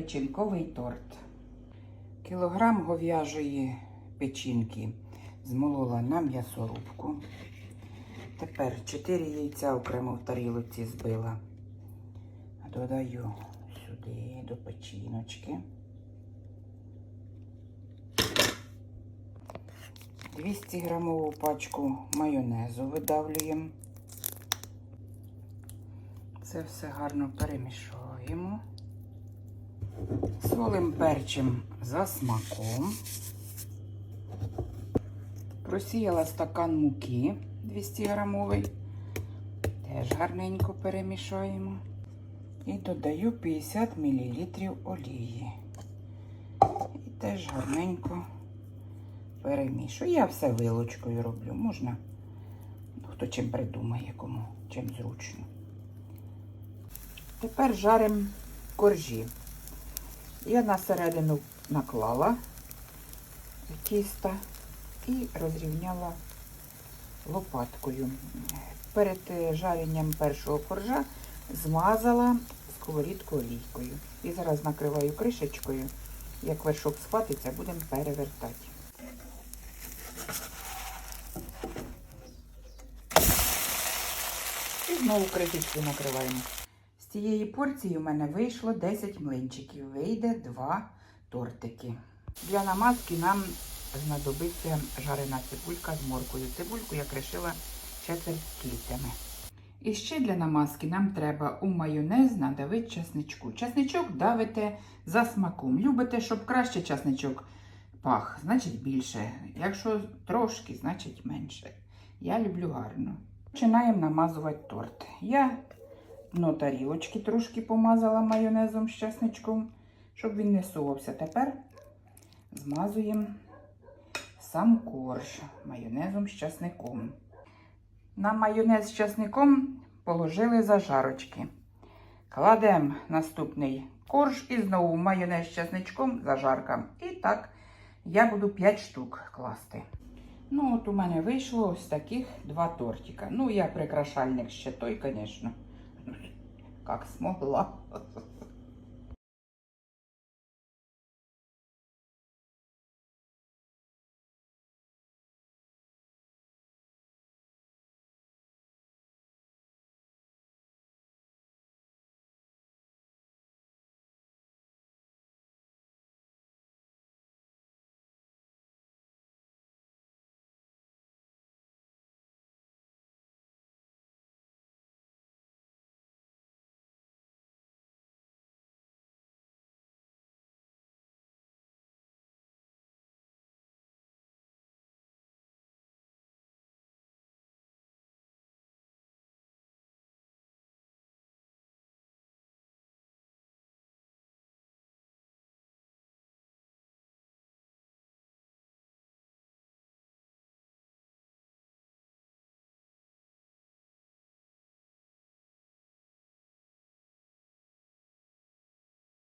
Печінковий торт. Кілограм говяжої печінки змолола на м'ясорубку. Тепер 4 яйця окремо в тарілоці збила. Додаю сюди до печіночки. 200 грамову пачку майонезу видавлюємо. Це все гарно перемішуємо. Солим перчим за смаком. Просіяла стакан муки 200 грамовий. Теж гарненько перемішаємо. І додаю 50 мл олії. І теж гарненько перемішую. Я все вилочкою роблю. Можна, ну, хто чим придумає, кому чим зручно. Тепер жаримо коржі. Я на середину наклала тіста і розрівняла лопаткою. Перед е, жаренням першого коржа змазала сковорідку олійкою. І зараз накриваю кришечкою. Як вершок схватиться, будемо перевертати. І знову кришечку накриваємо. Цієї порції у мене вийшло 10 млинчиків. Вийде 2 тортики. Для намазки нам знадобиться жарена цибулька з моркою. Цибульку я кришила четверть кільцями. І ще для намазки нам треба у майонез надавити часничку. Часничок давите за смаком. Любите, щоб краще часничок пах, значить більше. Якщо трошки, значить менше. Я люблю гарно. Починаємо намазувати торт. Я дно тарілочки трошки помазала майонезом з часничком, щоб він не сувався. Тепер змазуємо сам корж майонезом з часником. На майонез з часником положили зажарочки. Кладемо наступний корж і знову майонез з часничком зажарка. І так я буду 5 штук класти. Ну, от у мене вийшло ось таких два тортика. Ну, я прикрашальник ще той, звісно. Як смогла.